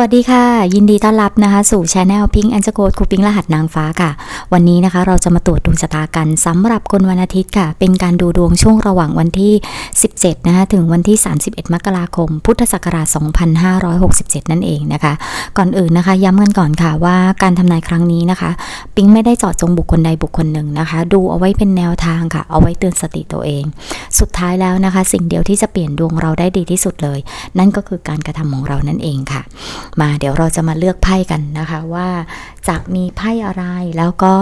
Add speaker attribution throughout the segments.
Speaker 1: สวัสดีค่ะ ยินดีต้อนรับนะคะ สู่ช anel พิงแอนจโกดคูปิงรหัสนางฟ้าค่ะ วันนี้นะคะ เราจะมาตรวจดวงชะตากันสำหรับคนวันอาทิตย์ค่ะ เป็นการดูดวงช่วงระหว่างวันที่ 17 นะคะ ถึงวันที่ 31 มกราคม พุทธศักราช 2567 นั่นเองนะคะ ก่อนอื่นนะคะ ย้ำกันก่อนค่ะว่าการทำนายครั้งนี้นะคะปิงไม่ได้เจาะจงบุคคลใดบุคคลหนึ่งนะคะ ดูเอาไว้เป็นแนวทางค่ะ เอาไว้เตือนสติตัวเอง สุดท้ายแล้วนะคะ สิ่งเดียวที่จะเปลี่ยนดวงเราได้ดีที่สุดเลย นั่นก็คือการกระทำของเรานั่นเองค่ะมาเดี๋ยวเราจะมาเลือกไพ่กันนะคะว่าจะมีไพ่อะไรแล้วก็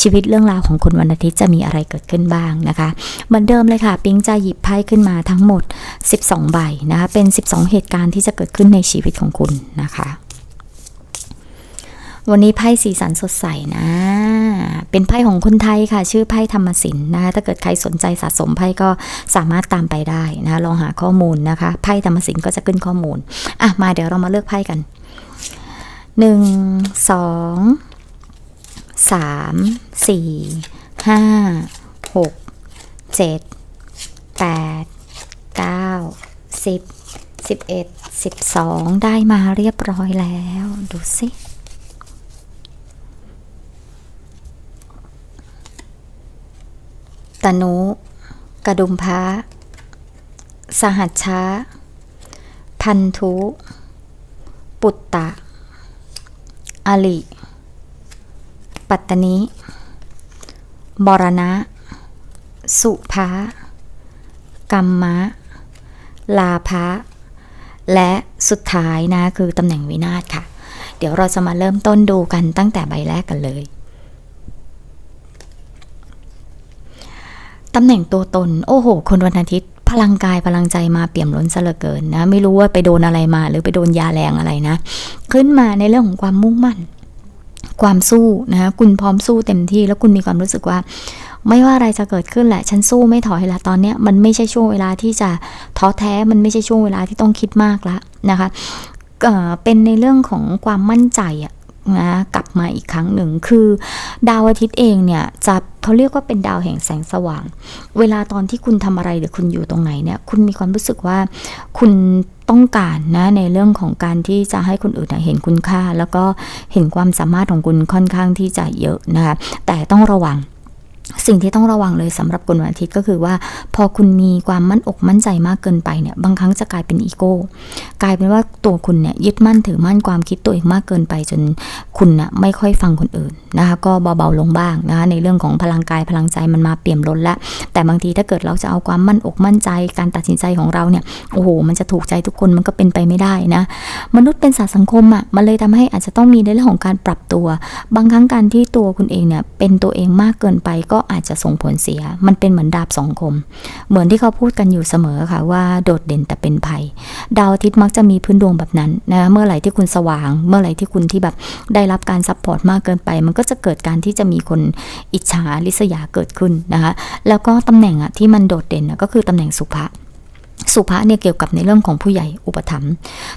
Speaker 1: ชีวิตเรื่องราวของคุณวันอาทิตย์จะมีอะไรเกิดขึ้นบ้างนะคะ เหมือนเดิมเลยค่ะปิ๊งจะหยิบไพ่ขึ้นมาทั้งหมด 12 ใบนะคะเป็น 12 เหตุการณ์ที่จะเกิดขึ้นในชีวิตของคุณนะคะ วันนี้ไพ่สีสันสดใสนะ เป็นไพ่ของคนไทยค่ะ ชื่อไพ่ธรรมศิลป์นะคะถ้าเกิดใครสนใจสะสมไพ่ก็สามารถตามไปได้นะลองหาข้อมูลนะคะไพ่ธรรมศิลป์ก็จะขึ้นข้อมูลอะมาเดี๋ยวเรามาเลือกไพ่กันหนึ่งสองสามสี่ห้าหกเจ็ดแปดเก้าสิบสิบเอ็ดสิบสองได้มาเรียบร้อยแล้ว ดูสิ ตนุ กระดุมพระสหัชชะพันธุ ปุตตะ อลิ ปัตตนิบรณะ สุภะกัมมะ ลาภะและสุดท้ายนะคือตำแหน่งวินาศค่ะ เดี๋ยวเราจะมาเริ่มต้นดูกันตั้งแต่ใบแรกกันเลย ตำแหน่งตัวตน โอ้โห คนวันอาทิตย์ พลังกายพลังใจมาเปี่ยมล้นซะเหลือเกินนะ ไม่รู้ว่าไปโดนอะไรมา หรือไปโดนยาแรงอะไรนะ ขึ้นมาในเรื่องของความมุ่งมั่น ความสู้นะคุณพร้อมสู้เต็มที่ แล้วคุณมีความรู้สึกว่า ไม่ว่าอะไรจะเกิดขึ้นแหละ ฉันสู้ไม่ถอยละตอนเนี้ยมันไม่ใช่ช่วงเวลาที่จะท้อแท้ มันไม่ใช่ช่วงเวลาที่ต้องคิดมากละนะคะเอ่อเป็นในเรื่องของความมั่นใจอะ นะกลับมาอีกครั้งหนึ่งคือ ดาวอาทิตย์เองเนี่ยจะเขาเรียกว่าเป็นดาวแห่งแสงสว่าง เวลาตอนที่คุณทำอะไรหรือคุณอยู่ตรงไหนเนี่ยคุณมีความรู้สึกว่าคุณต้องการนะในเรื่องของการที่จะให้คนอื่นเห็นคุณค่า แล้วก็เห็นความสามารถของคุณค่อนข้างที่จะเยอะนะคะแต่ต้องระวัง สิ่งที่ต้องระวังเลยสำหรับคนวันอาทิตย์ก็คือว่า พอคุณมีความมั่นอกมั่นใจมากเกินไปเนี่ยบางครั้งจะกลายเป็นอีโก้กลายเป็นว่าตัวคุณเนี่ยยึดมั่นถือมั่นความคิดตัวเองมากเกินไปจนคุณน่ะไม่ค่อยฟังคนอื่นนะคะก็เบาๆลงบ้างนะคะในเรื่องของพลังกายพลังใจมันมาเปี่ยมล้นล้วแต่บางทีถ้าเกิดเราจะเอาความมั่นอกมั่นใจ การตัดสินใจของเราเนี่ยโอ้โหมันจะถูกใจทุกคนมันก็เป็นไปไม่ได้นะมนุษย์เป็นสัตว์สังคมอะ่ะมันเลยทำให้อาจจะต้องมีในเรื่องของการปรับตัว บางครั้งการที่ตัวคุณเองเนี่ยเป็นตัวเองมากเกินไปกก็อาจจะส่งผลเสีย มันเป็นเหมือนดาบสองคม เหมือนที่เขาพูดกันอยู่เสมอค่ะว่าโดดเด่นแต่เป็นภัย ดาวอาทิตย์มักจะมีพื้นดวงแบบนั้นนะ เมื่อไหร่ที่คุณสว่าง เมื่อไหร่ที่คุณที่แบบได้รับการซัพพอร์ตมากเกินไป มันก็จะเกิดการที่จะมีคนอิจฉาริษยาเกิดขึ้นนะคะ แล้วก็ตำแหน่งอะที่มันโดดเด่นก็คือตำแหน่งสุภะ สุภาเนี่ยเกี่ยวกับในเรื่องของผู้ใหญ่อุปถัมภ์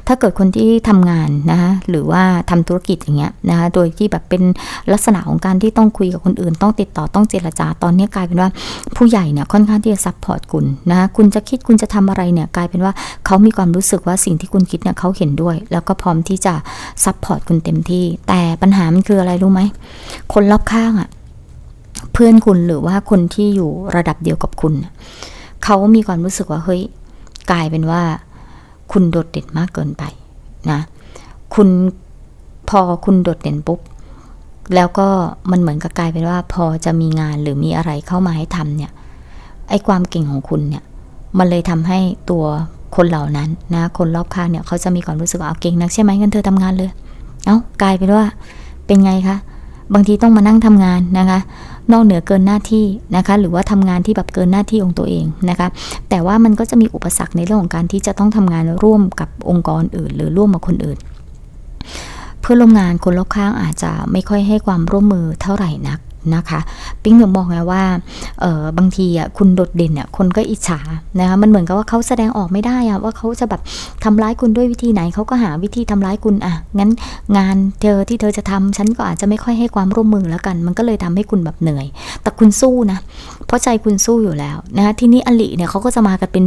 Speaker 1: ถ้าเกิดคนที่ทำงานนะคะหรือว่าทำธุรกิจอย่างเงี้ยนะคะโดยที่แบบเป็นลักษณะของการที่ต้องคุยกับคนอื่น ต้องติดต่อต้องเจรจาตอนนี้กลายเป็นว่าผู้ใหญ่เนี่ยค่อนข้างที่จะซัพพอร์ตคุณนะคะคุณจะคิดคุณจะทำอะไรเนี่ยกลายเป็นว่าเขามีความรู้สึกว่าสิ่งที่คุณคิดเนี่ยเขาเห็นด้วย แล้วก็พร้อมที่จะซัพพอร์ตคุณเต็มที่ แต่ปัญหามันคืออะไรรู้ไหมคนรอบข้างอะเพื่อนคุณหรือว่าคนที่อยู่ระดับเดียวกับคุณเขามีความรู้สึกว่าเฮ้ย กลายเป็นว่า คุณโดดเด่นมากเกินไปนะคุณพอคุณโดดเด่นปุ๊บ แล้วก็มันเหมือนกับกลายเป็นว่า พอจะมีงานหรือมีอะไรเข้ามาให้ทำเนี่ยไอ้ความเก่งของคุณเนี่ย มันเลยทำให้ตัวคนเหล่านั้นนะ คนรอบข้างเนี่ยเขาจะมีความรู้สึกว่าเอาเก่งนักใช่ไหมงั้นเธอทำงานเลย เอา้ากลายเป็นว่าเป็นไงคะ บางทีต้องมานั่งทำงานนะคะ นอกเหนือเกินหน้าที่นะคะ หรือว่าทำงานที่แบบเกินหน้าที่ของตัวเองนะคะ แต่ว่ามันก็จะมีอุปสรรคในเรื่องของการที่จะต้องทำงานร่วมกับองค์กรอื่น หรือร่วมกับคนอื่น เพื่อนร่วมงานคนรอบข้างอาจจะไม่ค่อยให้ความร่วมมือเท่าไหร่นัก นะคะปิ๊งถึงบอกไงว่าเออบางทีอะคุณโดดเด่นอะคนก็อิจฉานะคะมันเหมือนกับว่าเขาแสดงออกไม่ได้อะว่าเขาจะแบบทำร้ายคุณด้วยวิธีไหนเขาก็หาวิธีทำร้ายคุณอะงั้นงานเธอที่เธอจะทำฉันก็อาจจะไม่ค่อยให้ความร่วมมือแล้วกัน มันก็เลยทำให้คุณแบบเหนื่อย แต่คุณสู้นะเพราะใจคุณสู้อยู่แล้วนะคะทีนี้อลิเนี่ยเขาก็จะมากันเป็น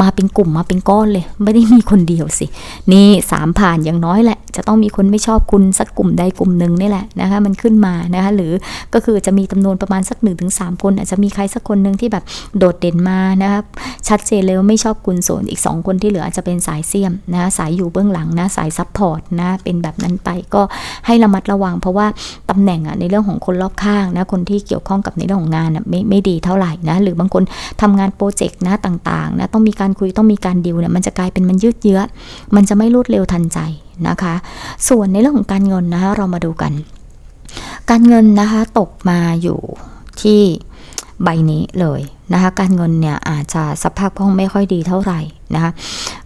Speaker 1: มาเป็นกลุ่มมาเป็นก้อนเลย ไม่ได้มีคนเดียวสิ นี่สามผ่านอย่างน้อยแหละ จะต้องมีคนไม่ชอบคุณสักกลุ่มใดกลุ่มหนึ่งนี่แหละนะคะมันขึ้นมานะคะหรือก็คือจะมีจำนวนประมาณสัก1นถึงสคน อาจจะมีใครสักคนหนึ่งที่แบบโดดเด่นมานะครับชัดเจนเลยว่าไม่ชอบคุณส่วนอีก 2 คนที่เหลืออาจจะเป็นสายเสี่ยมนะสายอยู่เบื้องหลังนะสายซัพพอร์ตนะเป็นแบบนั้นไปก็ให้ระมัดระวัง เพราะว่าตำแหน่งอะในเรื่องของคนรอบข้างนะคนที่เกี่ยวข้องกับในเรื่องของงานอะไม่ไม่ดีเท่าไหร่นะหรือบางคนทำงานโปรเจกต์นะต่างๆนะต้องมีการคุยต้องมีการดิวเนี่ยมันจะกลายเป็นมันยืดเยื้อมันจะไม่รวดเร็วทันใจนะคะ ส่วนในเรื่องของการเงินนะเรามาดูกัน การเงินนะคะตกมาอยู่ที่ใบนี้เลยนะคะการเงินเนี่ยอาจจะสภาพคล่องไม่ค่อยดีเท่าไหร่นะคะ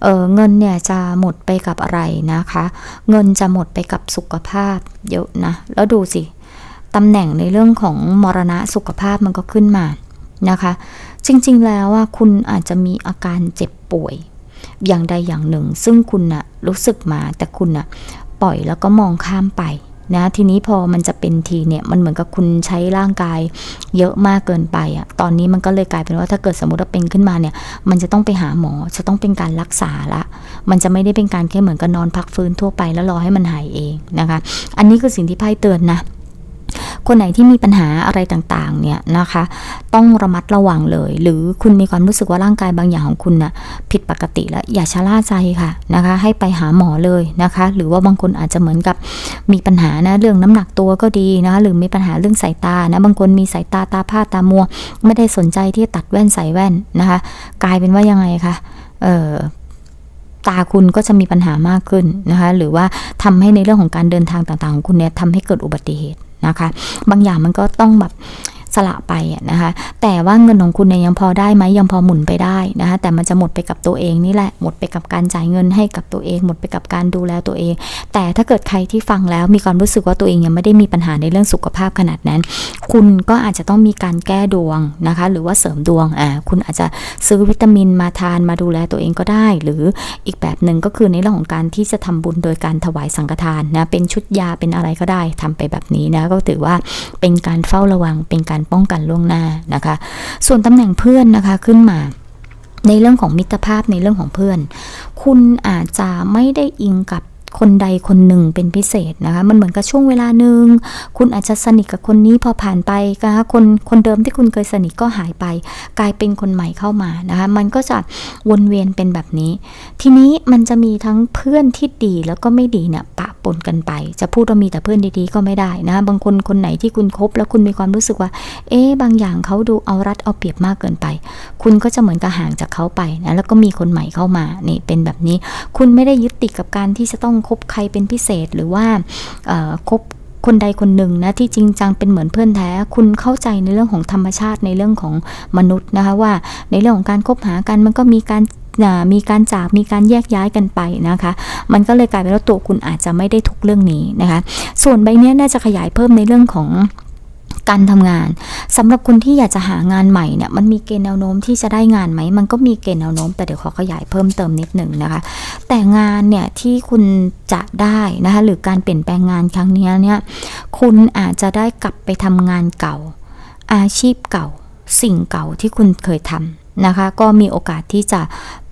Speaker 1: เออเงินเนี่ยจะหมดไปกับอะไรนะคะ เงินจะหมดไปกับสุขภาพเยอะนะแล้วดูสิตำแหน่งในเรื่องของมรณะสุขภาพมันก็ขึ้นมานะคะ จริงๆแล้วว่าคุณอาจจะมีอาการเจ็บป่วย อย่างใดอย่างหนึ่ง ซึ่งคุณนะรู้สึกมาแต่คุณน่ะปล่อยแล้วก็มองข้ามไป นะทีนี้พอมันจะเป็นทีเนี่ยมันเหมือนกับคุณใช้ร่างกายเยอะมากเกินไปอะ่ะตอนนี้มันก็เลยกลายเป็นว่าถ้าเกิดสมมติว่าเป็นขึ้นมาเนี่ย มันจะต้องไปหาหมอจะต้องเป็นการรักษาละ มันจะไม่ได้เป็นการแค่เหมือนกับนอนพักฟื้นทั่วไปแล้วรอให้มันหายเองนะคะ อันนี้คือสิ่งที่ไพ่เตือนนะ คนไหนที่มีปัญหาอะไรต่างๆเนี่ยนะคะ ต้องระมัดระวังเลย หรือคุณมีความรู้สึกว่าร่างกายบางอย่างของคุณนะ่ะผิดปกติแล้วอย่าชะล่าใจค่ะนะคะ ให้ไปหาหมอเลยนะคะ หรือว่าบางคนอาจจะเหมือนกับมีปัญหานะเรื่องน้ำหนักตัวก็ดีนะคะหรือมีปัญหาเรื่องสายตานะบางคนมีสายตาตาผ้าตามัว ไม่ได้สนใจที่ตัดแว่นใส่แว่นนะคะ กลายเป็นว่ายังไงคะเออตาคุณก็จะมีปัญหามากขึ้นนะคะ หรือว่าทำให้ในเรื่องของการเดินทางต่างๆของคุณเนี่ยทำให้เกิดอุบัติเหตุ นะคะ บางอย่างมันก็ต้องแบบ สละไปนะคะแต่ว่าเงินของคุณเนี่ยยังพอได้ไหมยังพอหมุนไปได้นะคะแต่มันจะหมดไปกับตัวเองนี่แหละหมดไปกับการจ่ายเงินให้กับตัวเอง หมดไปกับการดูแลตัวเอง แต่ถ้าเกิดใครที่ฟังแล้วมีความรู้สึกว่าตัวเองยังไม่ได้มีปัญหาในเรื่องสุขภาพขนาดนั้น คุณก็อาจจะต้องมีการแก้ดวงนะคะหรือว่าเสริมดวงอ่าคุณอาจจะซื้อวิตามินมาทานมาดูแลตัวเองก็ได้ หรืออีกแบบหนึ่งก็คือในเรื่องของการที่จะทำบุญโดยการถวายสังฆทานนะเป็นชุดยาเป็นอะไรก็ได้ทำไปแบบนี้นะก็ถือว่าเป็นการเฝ้าระวังเป็นการป้องกันล่วงหน้านะคะ ส่วนตำแหน่งเพื่อนนะคะขึ้นมาในเรื่องของมิตรภาพในเรื่องของเพื่อน คุณอาจจะไม่ได้อิงกับ คนใดคนหนึ่งเป็นพิเศษนะคะ มันเหมือนกับช่วงเวลาหนึ่ง คุณอาจจะสนิทกับคนนี้พอผ่านไปนะคะคนคนเดิมที่คุณเคยสนิทก็หายไป กลายเป็นคนใหม่เข้ามานะคะ มันก็จะวนเวียนเป็นแบบนี้ ทีนี้มันจะมีทั้งเพื่อนที่ดีแล้วก็ไม่ดีเนี่ยปะปนกันไป จะพูดว่ามีแต่เพื่อนดีๆก็ไม่ได้นะบางคนคนไหนที่คุณคบแล้วคุณมีความรู้สึกว่า เอ๊บางอย่างเขาดูเอารัดเอาเปรียบมากเกินไป คุณก็จะเหมือนกับห่างจากเขาไปนะแล้วก็มีคนใหม่เข้ามานี่เป็นแบบนี้ คุณไม่ได้ยึดติดกับการที่จะต้องคบใครเป็นพิเศษหรือว่าคบคนใดคนหนึ่งนะที่จริงจังเป็นเหมือนเพื่อนแท้ คุณเข้าใจในเรื่องของธรรมชาติในเรื่องของมนุษย์นะคะว่าในเรื่องของการคบหากันมันก็มีการมีการจากมีการแยกย้ายกันไปนะคะ มันก็เลยกลายเป็นว่าตัวคุณอาจจะไม่ได้ทุกเรื่องนี้นะคะ ส่วนใบนี้น่าจะขยายเพิ่มในเรื่องของ การทำงานสำหรับคุณที่อยากจะหางานใหม่เนี่ยมันมีเกณฑ์แนวโน้มที่จะได้งานไหมมันก็มีเกณฑ์แนวโน้ม แต่เดี๋ยวขอขยายเพิ่มเติมนิดหนึ่งนะคะ แต่งานเนี่ยที่คุณจะได้นะคะหรือการเปลี่ยนแปลงงานครั้งนี้เนี่ยคุณอาจจะได้กลับไปทำงานเก่า อาชีพเก่า สิ่งเก่าที่คุณเคยทำ นะคะ ก็มีโอกาสที่จะ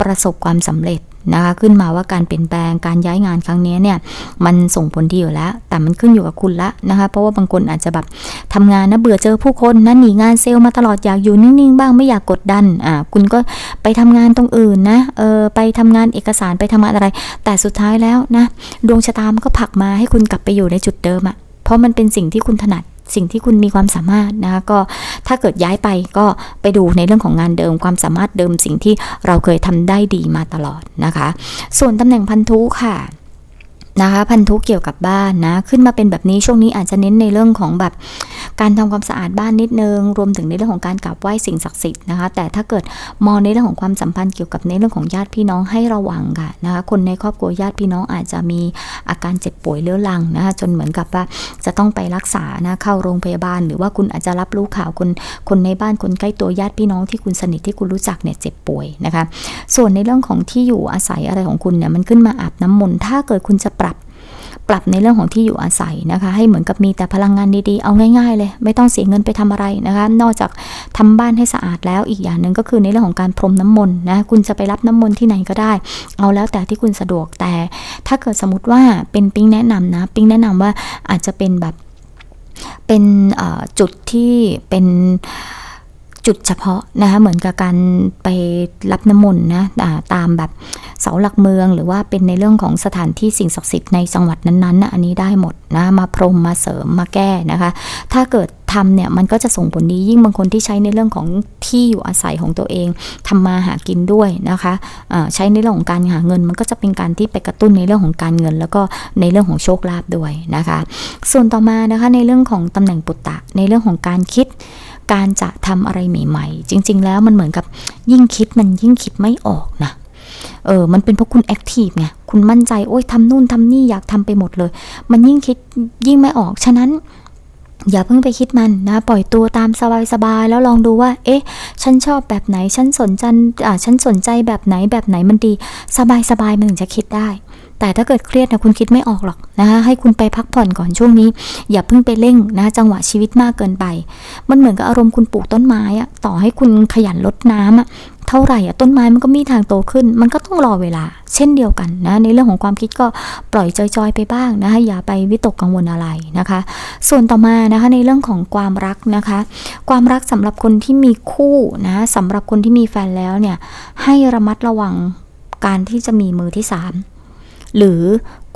Speaker 1: ประสบความสำเร็จนะคะ ขึ้นมาว่าการเปลี่ยนแปลงการย้ายงานครั้งนี้เนี่ยมันส่งผลดีอยู่แล้ว แต่มันขึ้นอยู่กับคุณละนะคะ เพราะว่าบางคนอาจจะแบบทำงานนะเบื่อเจอผู้คนนะหนีงานเซลล์มาตลอดอยากอยู่นิ่งๆบ้างไม่อยากกดดันอ่าคุณก็ไปทำงานตรงอื่นนะเออไปทำงานเอกสารไปทำงานอะไร แต่สุดท้ายแล้วนะดวงชะตามันก็ผลักมาให้คุณกลับไปอยู่ในจุดเดิมอะเพราะมันเป็นสิ่งที่คุณถนัด สิ่งที่คุณมีความสามารถนะคะก็ถ้าเกิดย้ายไปก็ไปดูในเรื่องของงานเดิมความสามารถเดิมสิ่งที่เราเคยทำได้ดีมาตลอดนะคะ ส่วนตำแหน่งพันธุค่ะนะคะพันธุเกี่ยวกับบ้านนะขึ้นมาเป็นแบบนี้ช่วงนี้อาจจะเน้นในเรื่องของแบบ การทำความสะอาดบ้านนิดนึง รวมถึงในเรื่องของการกราบไหว้สิ่งศักดิ์สิทธิ์นะคะ แต่ถ้าเกิดมองในเรื่องของความสัมพันธ์เกี่ยวกับในเรื่องของญาติพี่น้องให้ระวังค่ะนะคะ คนในครอบครัวญาติพี่น้องอาจจะมีอาการเจ็บป่วยเรื้อรังนะคะ จนเหมือนกับว่าจะต้องไปรักษานะเข้าโรงพยาบาล หรือว่าคุณอาจจะรับรู้ข่าวคนคนในบ้านคนใกล้ตัวญาติพี่น้องที่คุณสนิทที่คุณรู้จักเนี่ยเจ็บป่วยนะคะ ส่วนในเรื่องของที่อยู่อาศัยอะไรของคุณเนี่ยมันขึ้นมาอาบน้ำมนต์ถ้าเกิดคุณจะปรับ ปรับในเรื่องของที่อยู่อาศัยนะคะ ให้เหมือนกับมีแต่พลังงานดีๆ เอาง่ายๆเลย ไม่ต้องเสียเงินไปทำอะไรนะคะ นอกจากทำบ้านให้สะอาดแล้วอีกอย่างหนึ่งก็คือในเรื่องของการพรมน้ำมนต์นะคุณจะไปรับน้ำมนต์ที่ไหนก็ได้ เอาแล้วแต่ที่คุณสะดวกแต่ ถ้าเกิดสมมติว่าเป็นปิ๊งแนะนำนะ ปิ๊งแนะนำว่าอาจจะเป็นแบบเป็นจุดที่เป็น จุดเฉพาะนะคะเหมือนกับการไปรับน้ำมนต์นะตามแบบเสาหลักเมือง หรือว่าเป็นในเรื่องของสถานที่สิ่งศักดิ์สิทธิ์ในจังหวัดนั้นๆนะอันนี้ได้หมดนะมาพรมมาเสริมมาแก้นะคะ ถ้าเกิดทำเนี่ยมันก็จะส่งผลดียิ่งบางคนที่ใช้ในเรื่องของที่อยู่อาศัยของตัวเองทำมาหากินด้วยนะคะใช้ในเรื่องของการหาเงิน มันก็จะเป็นการที่ไปกระตุ้นในเรื่องของการเงิน แล้วก็ในเรื่องของโชคลาภด้วยนะคะ ส่วนต่อมานะคะในเรื่องของตำแหน่งปุตตะในเรื่องของการคิด การจะทำอะไรใหม่ ๆ จริง ๆ แล้วมันเหมือนกับยิ่งคิดมันยิ่งคิดไม่ออกนะเออ มันเป็นเพราะคุณแอคทีฟไง คุณมั่นใจ โอ้ยทำนู่นทำนี่อยากทำไปหมดเลย มันยิ่งคิดยิ่งไม่ออก ฉะนั้น อย่าเพิ่งไปคิดมันนะ ปล่อยตัวตามสบายๆ แล้วลองดูว่า เอ๊ะ ฉันชอบแบบไหน ฉันสนใจอ่าฉันสนใจแบบไหน แบบไหนมันดี สบายๆ มันถึงจะคิดได้ แต่ถ้าเกิดเครียดนะคุณคิดไม่ออกหรอกนะคะให้คุณไปพักผ่อนก่อนช่วงนี้ อย่าเพิ่งไปเร่งนะจังหวะชีวิตมากเกินไป มันเหมือนกับอารมณ์คุณปลูกต้นไม้อะต่อให้คุณขยันรดน้ำอะเท่าไหร่อะต้นไม้มันก็มีทางโตขึ้น มันก็ต้องรอเวลา เช่นเดียวกันนะในเรื่องของความคิดก็ปล่อยจอยๆไปบ้างนะคะอย่าไปวิตกกังวลอะไรนะคะ ส่วนต่อมานะคะในเรื่องของความรักนะคะ ความรักสำหรับคนที่มีคู่นะสำหรับคนที่มีแฟนแล้วเนี่ยให้ระมัดระวังการที่จะมีมือที่สาม หรือ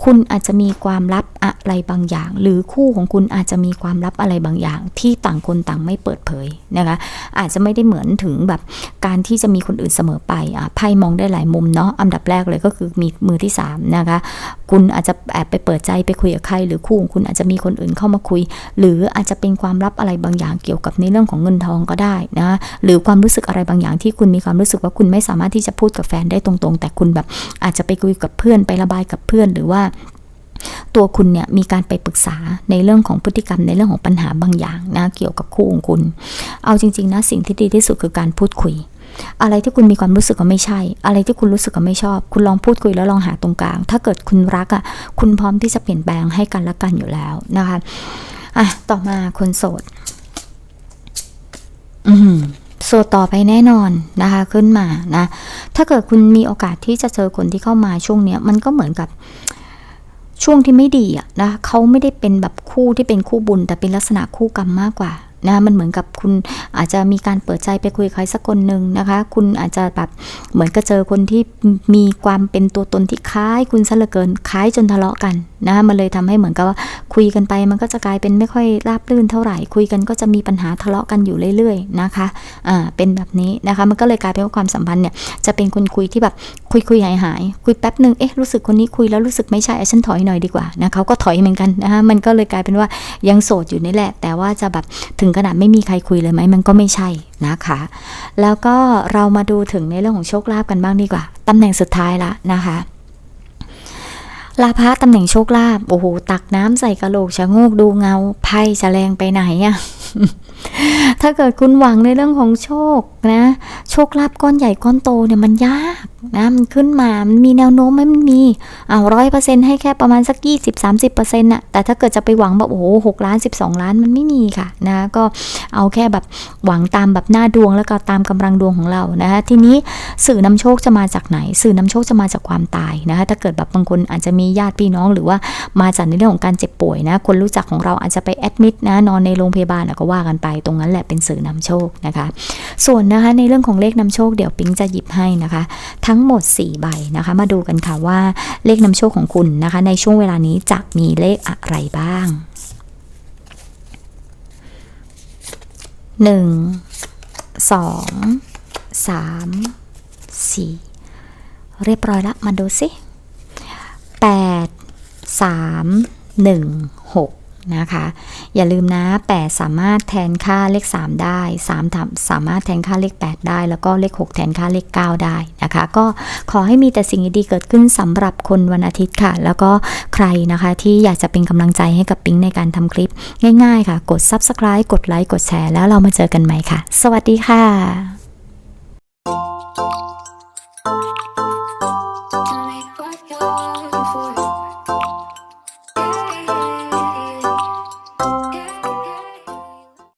Speaker 1: คุณอาจจะมีความลับอะไรบางอย่าง หรือคู่ของคุณอาจจะมีความลับอะไรบางอย่าง ที่ต่างคนต่างไม่เปิดเผยนะคะอาจจะไม่ได้เหมือนถึงแบบการที่จะมีคนอื่นเสมอไปอะไพ่มองได้หลายมุมเนาะอันดับแรกเลยก็คือมีมือที่สามนะคะคุณอาจจะแอบไปเปิดใจไปคุยกับใคร หรือคู่ของคุณอาจจะมีคนอื่นเข้ามาคุย หรืออาจจะเป็นความลับอะไรบางอย่างเกี่ยวกับในเรื่องของเงินทองก็ได้นะหรือความรู้สึกอะไรบางอย่างที่คุณมีความรู้สึกว่าคุณไม่สามารถที่จะพูดกับแฟนได้ตรงๆ แต่คุณแบบอาจจะไปคุยกับเพื่อนไประบายกับเพื่อน หรือว่า ตัวคุณเนี่ยมีการไปปรึกษาในเรื่องของพฤติกรรมในเรื่องของปัญหาบางอย่างนะเกี่ยวกับคู่ของคุณ เอาจริงๆนะสิ่งที่ดีที่สุดคือการพูดคุย อะไรที่คุณมีความรู้สึกว่าไม่ใช่ อะไรที่คุณรู้สึกว่าไม่ชอบ คุณลองพูดคุยแล้วลองหาตรงกลาง ถ้าเกิดคุณรักอะ่ะคุณพร้อมที่จะเปลี่ยนแปลงให้กันและกันอยู่แล้วนะคะอะต่อมาคนโสด อืมโสดต่อไปแน่นอนนะคะขึ้นมานะถ้าเกิดคุณมีโอกาสที่จะเจอคนที่เข้ามาช่วงเนี้ยมันก็เหมือนกับ ช่วงที่ไม่ดีอะนะเขาไม่ได้เป็นแบบคู่ที่เป็นคู่บุญ แต่เป็นลักษณะคู่กรรมมากกว่านะมันเหมือนกับคุณอาจจะมีการเปิดใจไปคุยใครสักคนหนึ่งนะคะ คุณอาจจะแบบเหมือนกับเจอคนที่มีความเป็นตัวตนที่คล้าย คุณซะเหลือเกินคล้ายจนทะเลาะกันนะมันเลยทำให้เหมือนกับว่าคุยกันไปมันก็จะกลายเป็นไม่ค่อยราบรื่นเท่าไหร่ คุยกันก็จะมีปัญหาทะเลาะกันอยู่เรื่อยๆนะคะอ่าเป็นแบบนี้นะคะ มันก็เลยกลายเป็นว่าความสัมพันธ์เนี่ยจะเป็นคนคุยที่แบบคุยคุยหายหายคุยแป๊บหนึ่งเอ๊ะรู้สึกคนนี้คุยแล้วรู้สึกไม่ใช่อะฉันถอยหน่อยดีกว่านะเขาก็ถอยเหมือนกันนะคะมันก็เลยกลายเป็นว่ายังโสดอยู่นี่แหละ แต่ว่าจะแบบถึงขนาดไม่มีใครคุยเลยไหมมันก็ไม่ใช่นะคะ แล้วก็เรามาดูถึงในเรื่องของโชคลาภกันบ้างดีกว่าตำแหน่งสุดท้ายละนะคะ ลาภะตำแหน่งโชคลาภโอ้โหตักน้ำใส่กระโหลกชะโงกดูเงาไพ่จะแรงไปไหนอะถ้าเกิดคุณหวังในเรื่องของโชคนะ โชคลาภก้อนใหญ่ก้อนโตเนี่ยมันยากนะมันขึ้นมา มันมีแนวโน้มไหมมันมีเอาร้อยเปอร์เซ็นต์ให้แค่ประมาณสักยี่สิบสามสิบเปอร์เซ็นต์ะแต่ถ้าเกิดจะไปหวังแบบโอ้โหหกล้านสิบสองล้านมันไม่มีค่ะนะก็เอาแค่แบบหวังตามแบบหน้าดวงแล้วก็ตามกำลังดวงของเรานะคะทีนี้สื่อนำโชคจะมาจากไหน สื่อนำโชคจะมาจากความตายนะคะถ้าเกิดแบบบางคนอาจจะมีญาติพี่น้องหรือว่ามาจากในเรื่องของการเจ็บป่วยนะคนรู้จักของเราอาจจะไปแอดมิดนะนอนในโรงพยาบาลก็ว่ากันไปตรงนั้นแหละเป็นสื่อนำโชคนะคะ ส่วนนะคะในเรื่องของเลขนำโชคเดี๋ยวปิ๊งจะหยิบให้นะคะทั้ง้งหมด 4 ใบนะคะ มาดูกันค่ะว่าเลขนำโชคของคุณนะคะ ในช่วงเวลานี้จะมีเลขอะไรบ้าง 1 2 3 4 เรียบร้อยละมาดูสิ8 3 1 6 นะคะ อย่าลืมนะ 8 สามารถแทนค่าเลข 3 ได้3ทำสามารถแทนค่าเลข 8 ได้ แล้วก็เลข 6 แทนค่าเลข 9 ได้นะคะ ก็ขอให้มีแต่สิ่งดีๆเกิดขึ้นสำหรับคนวันอาทิตย์ค่ะ แล้วก็ใครนะคะที่อยากจะเป็นกำลังใจให้กับปิ๊งในการทำคลิปง่ายๆค่ะ กด subscribe กดไลค์กดแชร์แล้วเรามาเจอกันใหม่ค่ะ สวัสดีค่ะ